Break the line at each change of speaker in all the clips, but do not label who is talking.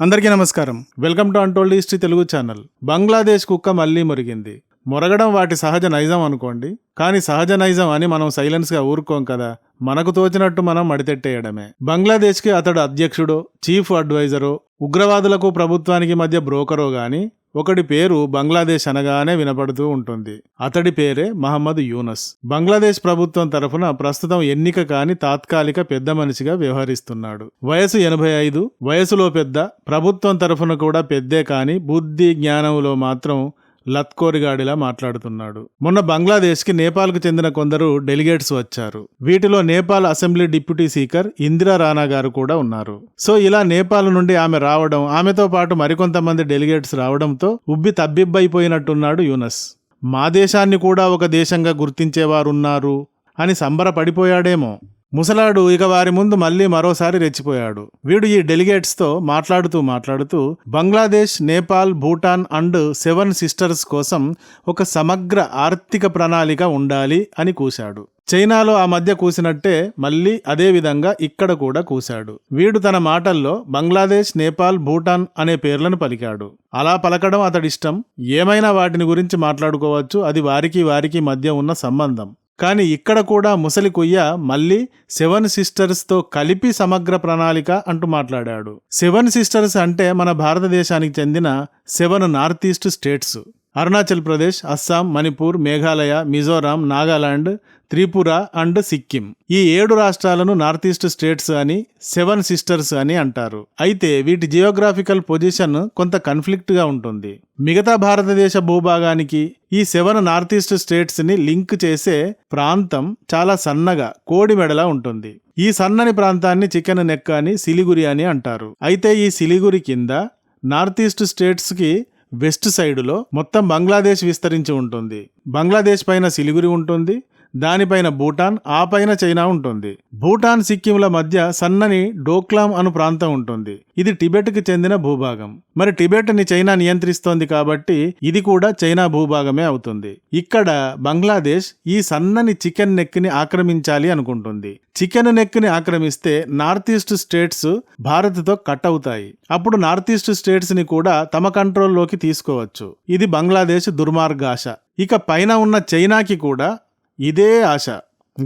అందరికీ నమస్కారం. Welcome to untold history Telugu channel. Bangladesh కుక్క మళ్ళీ మురిగింది. మొరగడం వాటి సహజ నైజం అనుకోండి. కానీ సహజ నైజం అని మనం సైలెన్స్గా ఊరుకోం కదా మనకు తోచినట్టు మనం మడితెట్టేయడమే బంగ్లాదేశ్కి అతడు అధ్యక్షుడో చీఫ్ అడ్వైజరో ఉగ్రవాదులకు ప్రభుత్వానికి మధ్య బ్రోకరో గాని ఒకడి పేరు బంగ్లాదేశ్ అనగానే వినపడుతూ ఉంటుంది. అతడి పేరే మహమ్మద్ యూనస్. బంగ్లాదేశ్ ప్రభుత్వం తరఫున ప్రస్తుతం ఎన్నిక కాని తాత్కాలిక పెద్ద మనిషిగా వ్యవహరిస్తున్నాడు. వయసు ఎనభై ఐదు వయసులో పెద్ద ప్రభుత్వం తరఫున కూడా పెద్దే కాని బుద్ధి జ్ఞానంలో మాత్రం లత్కోరిగాడిలా మాట్లాడుతున్నాడు. మొన్న బంగ్లాదేశ్కి నేపాల్కు చెందిన కొందరు డెలిగేట్స్ వచ్చారు. వీటిలో Nepal assembly deputy speaker Indira Rana garu కూడా ఉన్నారు. సో ఇలా నేపాల్ నుండి ఆమె రావడం ఆమెతో పాటు మరికొంతమంది డెలిగేట్స్ రావడంతో ఉబ్బి తబ్బిబ్బైపోయినట్టున్నాడు యూనస్. మా దేశాన్ని కూడా ఒక దేశంగా గుర్తించేవారున్నారు అని సంబరపడిపోయాడేమో. ముసలాడు ఇక వారి ముందు మళ్ళీ మరోసారి రెచ్చిపోయాడు. వీడు ఈ డెలిగేట్స్తో మాట్లాడుతూ మాట్లాడుతూ Bangladesh Nepal Bhutan and seven sisters కోసం ఒక సమగ్ర ఆర్థిక ప్రణాళిక ఉండాలి అని కూశాడు. చైనాలో ఆ మధ్య కూసినట్టే మళ్ళీ అదే విధంగా ఇక్కడ కూడా కూశాడు. వీడు తన మాటల్లో బంగ్లాదేశ్ నేపాల్ భూటాన్ అనే పేర్లను పలికాడు. అలా పలకడం అతడిష్టం. ఏమైనా వాటిని గురించి మాట్లాడుకోవచ్చు. అది వారికి వారికి మధ్య ఉన్న సంబంధం. కానీ ఇక్కడ కూడా ముసలి కొయ్య మళ్ళీ సెవెన్ సిస్టర్స్తో కలిపి సమగ్ర ప్రణాళిక అంటూ మాట్లాడాడు. సెవెన్ సిస్టర్స్ అంటే మన భారతదేశానికి చెందిన seven north east states. Arunachal Pradesh Assam Manipur Meghalaya Mizoram Nagaland Tripura and Sikkim. ఈ ఏడు రాష్ట్రాలను నార్త్ ఈస్ట్ స్టేట్స్ అని సెవెన్ సిస్టర్స్ అని అంటారు. అయితే వీటి జియోగ్రాఫికల్ పొజిషన్ కొంత కన్ఫ్లిక్ట్గా ఉంటుంది. మిగతా భారతదేశ భూభాగానికి ఈ సెవెన్ నార్త్ ఈస్ట్ స్టేట్స్ని లింక్ చేసే ప్రాంతం చాలా సన్నగా కోడి మెడలా ఉంటుంది. ఈ సన్నని ప్రాంతాన్ని చికెన్ నెక్క అని సిలిగురి అని అంటారు. అయితే ఈ సిలిగురి కింద నార్త్ ఈస్ట్ స్టేట్స్కి వెస్ట్ సైడులో మొత్తం బంగ్లాదేశ్ విస్తరించి ఉంటుంది. బంగ్లాదేశ్ పైన సిలిగురి ఉంటుంది. దానిపైన భూటాన్ ఆ పైన చైనా ఉంటుంది. భూటాన్ సిక్కింల మధ్య సన్నని డోక్లాం అను ప్రాంతం ఉంటుంది. ఇది టిబెట్కి చెందిన భూభాగం. మరి టిబెట్ని చైనా నియంత్రిస్తోంది కాబట్టి ఇది కూడా చైనా భూభాగమే అవుతుంది. ఇక్కడ బంగ్లాదేశ్ ఈ సన్నని చికెన్ నెక్ని ఆక్రమించాలి అనుకుంటుంది. చికెన్ నెక్ని ఆక్రమిస్తే నార్త్ ఈస్ట్ స్టేట్స్ భారత్తో కట్ అవుతాయి. అప్పుడు నార్త్ ఈస్ట్ స్టేట్స్ని కూడా తమ కంట్రోల్లోకి తీసుకోవచ్చు. ఇది బంగ్లాదేశ్ దుర్మార్గాశ. ఇక పైన ఉన్న చైనాకి కూడా ఇదే ఆశ.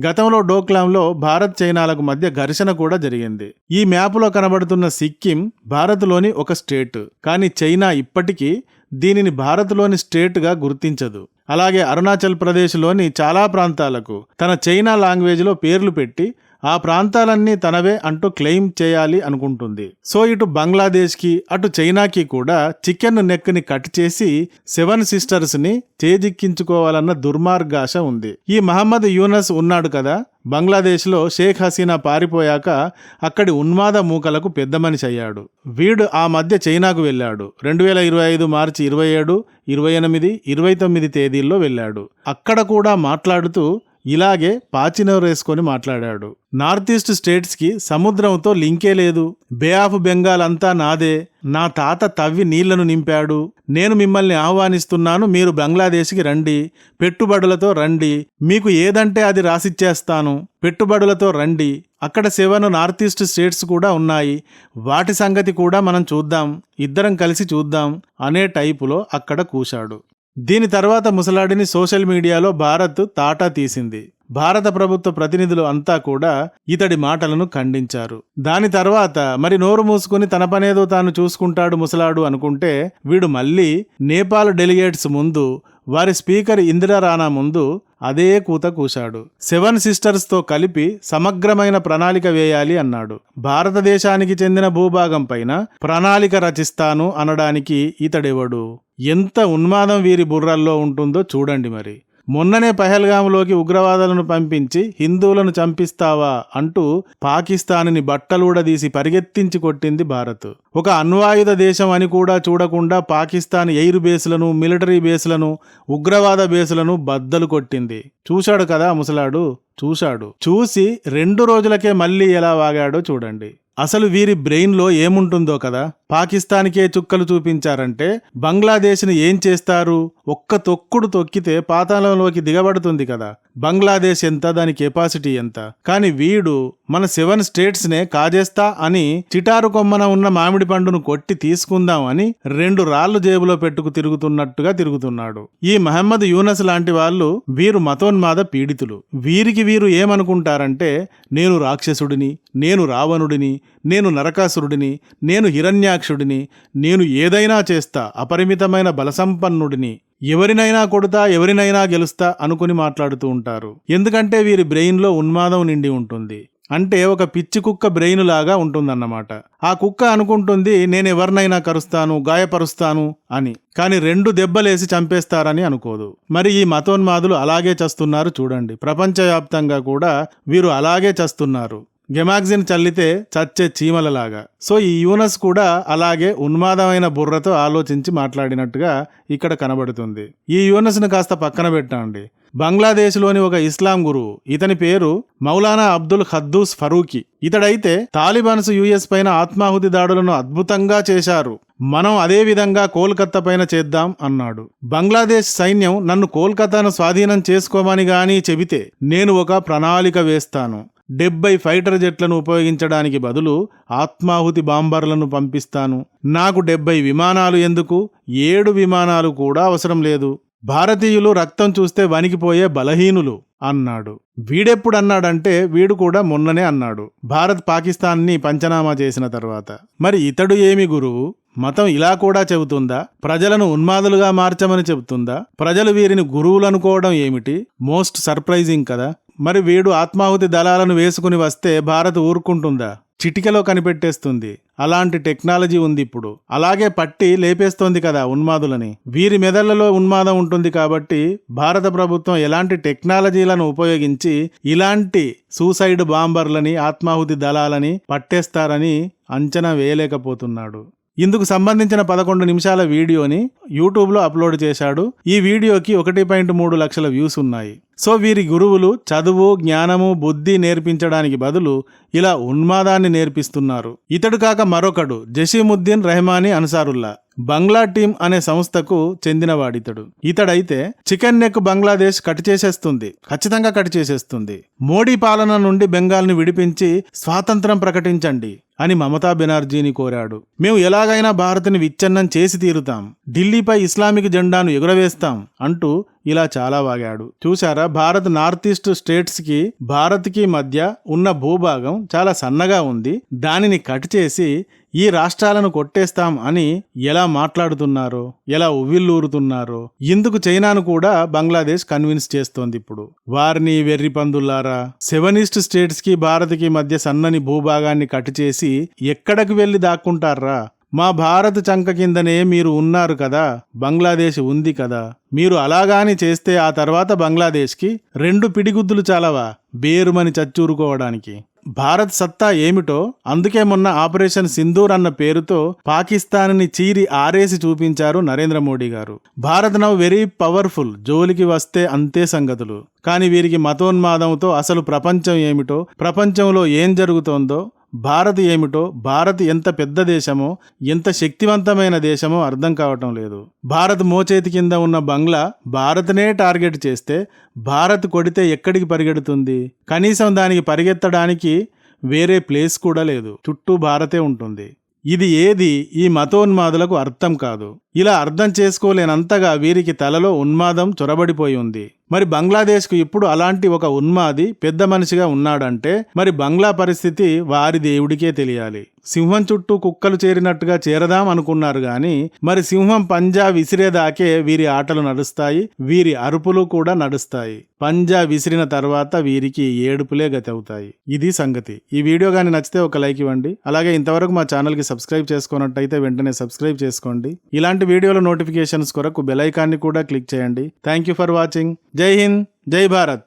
గతంలో డోక్లాంలో భారత్ చైనాలకు మధ్య ఘర్షణ కూడా జరిగింది. ఈ మ్యాపులో కనబడుతున్న సిక్కిం భారత్లోని ఒక స్టేట్. కానీ చైనా ఇప్పటికీ దీనిని భారత్లోని స్టేట్గా గుర్తించదు. అలాగే అరుణాచల్ ప్రదేశ్లోని చాలా ప్రాంతాలకు తన చైనా లాంగ్వేజ్లో పేర్లు పెట్టి ఆ ప్రాంతాలన్నీ తనవే అంటూ క్లెయిమ్ చేయాలి అనుకుంటుంది. సో ఇటు బంగ్లాదేశ్కి అటు చైనాకి కూడా చికెన్ నెక్ని కట్ చేసి సెవెన్ సిస్టర్స్ని చేజిక్కించుకోవాలన్న దుర్మార్గాశ ఉంది. ఈ మహమ్మద్ యూనస్ ఉన్నాడు కదా బంగ్లాదేశ్లో షేక్ హసీనా పారిపోయాక అక్కడి ఉన్మాద మూకలకు పెద్ద మనిషి అయ్యాడు. వీడు ఆ మధ్య చైనాకు వెళ్ళాడు. రెండు వేల ఇరవై ఐదు మార్చి ఇరవై ఏడు ఇరవై ఎనిమిది ఇరవై తొమ్మిది తేదీల్లో వెళ్ళాడు. అక్కడ కూడా మాట్లాడుతూ ఇలాగే పాచినోరేసుకొని మాట్లాడాడు. నార్త్ ఈస్ట్ స్టేట్స్కి సముద్రంతో లింకే లేదు. బే ఆఫ్ బెంగాల్ అంతా నాదే. నా తాత తవ్వి నీళ్ళను నింపాడు. నేను మిమ్మల్ని ఆహ్వానిస్తున్నాను మీరు బంగ్లాదేశ్కి రండి. పెట్టుబడులతో రండి. మీకు ఏదంటే అది రాసిచ్చేస్తాను. పెట్టుబడులతో రండి. అక్కడ సెవెన్ నార్త్ ఈస్ట్ స్టేట్స్ కూడా ఉన్నాయి. వాటి సంగతి కూడా మనం చూద్దాం. ఇద్దరం కలిసి చూద్దాం. అనే టైపులో అక్కడ కూశాడు. దీని తర్వాత ముసలాడిని సోషల్ మీడియాలో భారత్ తాటా తీసింది. భారత ప్రభుత్వ ప్రతినిధులు అంతా కూడా ఇతడి మాటలను ఖండించారు. దాని తర్వాత మరి నోరు మూసుకుని తన పనేదో తాను చూసుకుంటాడు ముసలాడు అనుకుంటే వీడు మళ్ళీ నేపాల్ డెలిగేట్స్ ముందు వారి స్పీకర్ ఇందిరా రాణా ముందు అదే కూత కూశాడు. సెవెన్ సిస్టర్స్తో కలిపి సమగ్రమైన ప్రణాళిక వేయాలి అన్నాడు. భారతదేశానికి చెందిన భూభాగం పైన ప్రణాళిక రచిస్తాను అనడానికి ఇతడెవడు? ఎంత ఉన్మాదం వీరి బుర్రల్లో ఉంటుందో చూడండి మరి. మొన్ననే పహల్గాంలోకి ఉగ్రవాదులను పంపించి హిందువులను చంపిస్తావా అంటూ పాకిస్తాన్ని బట్టలూడదీసి పరిగెత్తించి కొట్టింది భారత్. ఒక అణ్వాయుధ దేశం అని కూడా చూడకుండా పాకిస్తాన్ ఎయిర్ బేస్లను మిలిటరీ బేస్లను ఉగ్రవాద బేసులను బద్దలు కొట్టింది. చూశాడు కదా ముసలాడు? చూశాడు. చూసి రెండు రోజులకే మళ్ళీ ఎలా వాగాడో చూడండి. అసలు వీరి బ్రెయిన్లో ఏముంటుందో కదా? పాకిస్తాన్కే చుక్కలు చూపించారంటే బంగ్లాదేశ్ని ఏం చేస్తారు? ఒక్క తొక్కుడు తొక్కితే పాతాళంలోకి దిగబడుతుంది కదా. బంగ్లాదేశ్ ఎంత? దాని కెపాసిటీ ఎంత? కానీ వీడు మన సెవెన్ స్టేట్స్ నే కాజేస్తా అని చిటారు కొమ్మన ఉన్న మామిడి పండును కొట్టి తీసుకుందాం అని రెండు రాళ్ళు జేబులో పెట్టుకు తిరుగుతున్నట్టుగా తిరుగుతున్నాడు. ఈ మహమ్మద్ యూనస్ లాంటి వాళ్ళు వీరు మతోన్మాద పీడితులు. వీరికి వీరు ఏమనుకుంటారంటే నేను రాక్షసుడిని నేను రావణుడిని నేను నరకాసురుడిని నేను హిరణ్యాక్షుడిని నేను ఏదైనా చేస్తా అపరిమితమైన బలసంపన్నుడిని. ఎవరినైనా కొడతా ఎవరినైనా గెలుస్తా అనుకుని మాట్లాడుతూ ఉంటారు. ఎందుకంటే వీరి బ్రెయిన్లో ఉన్మాదం నిండి ఉంటుంది. అంటే ఒక పిచ్చి కుక్క బ్రెయిన్ లాగా ఉంటుందన్నమాట. ఆ కుక్క అనుకుంటుంది నేను ఎవరినైనా కరుస్తాను గాయపరుస్తాను అని. కానీ రెండు దెబ్బలేసి చంపేస్తారని అనుకోదు. మరి ఈ మతోన్మాదులు అలాగే చస్తున్నారు చూడండి. ప్రపంచవ్యాప్తంగా కూడా వీరు అలాగే చస్తున్నారు. గెమాక్సిన్ చల్లితే చచ్చే చీమలలాగా. సో ఈ యూనస్ కూడా అలాగే ఉన్మాదమైన బుర్రతో ఆలోచించి మాట్లాడినట్టుగా ఇక్కడ కనబడుతుంది. ఈ యూనస్ను కాస్త పక్కన పెట్టండి. బంగ్లాదేశ్లోని ఒక ఇస్లాం గురువు ఇతని పేరు మౌలానా అబ్దుల్ ఖద్దూస్ ఫరూకి ఇతడైతే తాలిబాన్స్ యుఎస్ పైన ఆత్మాహుతి దాడులను అద్భుతంగా చేశారు. మనం అదే విధంగా కోల్కత్తా పైన చేద్దాం అన్నాడు. బంగ్లాదేశ్ సైన్యం నన్ను కోల్కతాను స్వాధీనం చేసుకోమని గాని చెబితే నేను ఒక ప్రణాళిక వేస్తాను. డెబ్బై ఫైటర్ జెట్లను ఉపయోగించడానికి బదులు ఆత్మాహుతి బాంబర్లను పంపిస్తాను. నాకు డెబ్బై విమానాలు ఎందుకు? ఏడు విమానాలు కూడా అవసరం లేదు. భారతీయులు రక్తం చూస్తే వణికిపోయే బలహీనులు అన్నాడు. వీడెప్పుడన్నాడంటే వీడు కూడా మొన్ననే అన్నాడు. భారత్ పాకిస్తాన్ని పంచనామా చేసిన తర్వాత. మరి ఇతడు ఏమి గురువు మతం ఇలా కూడా చెబుతుందా? ప్రజలను ఉన్మాదులుగా మార్చమని చెబుతుందా? ప్రజలు వీరిని గురువులనుకోవడం ఏమిటి? మోస్ట్ సర్ప్రైజింగ్ కదా. మరి వీడు ఆత్మాహుతి దళాలను వేసుకుని వస్తే భారత్ ఊరుకుంటుందా? చిటికలో కనిపెట్టేస్తుంది. అలాంటి టెక్నాలజీ ఉంది ఇప్పుడు అలాగే పట్టి లేపేస్తోంది కదా ఉన్మాదులని. వీరి మెదళ్ళలో ఉన్మాదం ఉంటుంది కాబట్టి భారత ప్రభుత్వం ఎలాంటి టెక్నాలజీలను ఉపయోగించి ఇలాంటి సూసైడ్ బాంబర్లని ఆత్మాహుతి దళాలని పట్టేస్తారని అంచనా వేయలేకపోతున్నాడు. ఇందుకు సంబంధించిన పదకొండు నిమిషాల వీడియోని యూట్యూబ్లో అప్లోడ్ చేశాడు. ఈ వీడియోకి ఒకటి పాయింట్ మూడు లక్షల వ్యూస్ ఉన్నాయి. సో వీరి గురువులు చదువు జ్ఞానము బుద్ధి నేర్పించడానికి బదులు ఇలా ఉన్మాదాన్ని నేర్పిస్తున్నారు. ఇతడు కాక మరొకడు జసీముద్దీన్ రెహమాని అన్సారుల్లా బంగ్లా టీం అనే సంస్థకు చెందినవాడితడు. ఇతడైతే చికెన్ నెక్ బంగ్లాదేశ్ కట్ చేసేస్తుంది ఖచ్చితంగా కట్ చేసేస్తుంది. మోడీ పాలన నుండి బెంగాల్ని విడిపించి స్వాతంత్రం ప్రకటించండి అని మమతా బెనర్జీని కోరాడు. మేము ఎలాగైనా భారత్ని విచ్ఛిన్నం చేసి తీరుతాం. ఢిల్లీపై ఇస్లామిక్ జెండాను ఎగురవేస్తాం అంటూ ఇలా చాలా వాగాడు. చూసారా భారత్ నార్త్ ఈస్ట్ స్టేట్స్కి భారత్కి మధ్య ఉన్న భూభాగం చాలా సన్నగా ఉంది. దానిని కట్ చేసి ఈ రాష్ట్రాలను కొట్టేస్తాం అని ఎలా మాట్లాడుతున్నారో ఎలా ఉవ్విల్లూరుతున్నారో ఇందుకు చైనాను కూడా బంగ్లాదేశ్ కన్విన్స్ చేస్తోంది ఇప్పుడు. వారిని వెర్రి పందుల్లారా? సెవెన్ ఈస్ట్ స్టేట్స్కి భారత్కి మధ్య సన్నని భూభాగాన్ని కట్ చేసి ఎక్కడికి వెళ్ళి దాక్కుంటారా మా భారత్ చంక కిందనే మీరు ఉన్నారు కదా బంగ్లాదేశ్ ఉంది కదా. మీరు అలాగాని చేస్తే ఆ తర్వాత బంగ్లాదేశ్కి రెండు పిడిగుద్దులు చాలవా బేరుమని చచ్చూరుకోవడానికి? భారత్ సత్తా ఏమిటో అందుకే మొన్న ఆపరేషన్ సింధూర్ అన్న పేరుతో పాకిస్తాన్ని చీరి ఆరేసి చూపించారు నరేంద్ర మోడీ గారు. భారత్ నవ్ వెరీ పవర్ఫుల్ జోలికి వస్తే అంతే సంగతులు. కానీ వీరికి మతోన్మాదంతో అసలు ప్రపంచం ఏమిటో ప్రపంచంలో ఏం జరుగుతోందో భారత్ ఏమిటో భారత్ ఎంత పెద్ద దేశమో ఎంత శక్తివంతమైన దేశమో అర్థం కావటం లేదు. భారత్ మోచేతి కింద ఉన్న బంగ్లా భారత్నే టార్గెట్ చేస్తే భారత్ కొడితే ఎక్కడికి పరిగెడుతుంది? కనీసం దానికి పరిగెత్తడానికి వేరే ప్లేస్ కూడా లేదు. చుట్టూ భారతే ఉంటుంది. ఇది ఏది? ఈ మతోన్మాదులకు అర్థం కాదు. ఇలా అర్థం చేసుకోలేనంతగా వీరికి తలలో ఉన్మాదం చొరబడిపోయి ఉంది. మరి బంగ్లాదేశ్కు ఇప్పుడు అలాంటి ఒక ఉన్మాది పెద్ద మనిషిగా ఉన్నాడంటే మరి బంగ్లా పరిస్థితి వారి దేవుడికే తెలియాలి. సింహం చుట్టూ కుక్కలు చేరినట్టుగా చేరదాం అనుకున్నారు గాని మరి సింహం పంజా విసిరేదాకే వీరి ఆటలు నడుస్తాయి వీరి అరుపులు కూడా నడుస్తాయి. పంజా విసిరిన తర్వాత వీరికి ఏడుపులే గతి అవుతాయి ఇది సంగతి. ఈ వీడియో కానీ నచ్చితే ఒక లైక్ ఇవ్వండి. అలాగే ఇంతవరకు మా ఛానల్కి సబ్స్క్రైబ్ చేసుకున్నట్టయితే వెంటనే సబ్స్క్రైబ్ చేసుకోండి. ఇలాంటి వీడియోల నోటిఫికేషన్స్ కొరకు బెల్ ఐకాన్ని కూడా క్లిక్ చేయండి. Thank you for watching. జై హింద్ జై భారత్.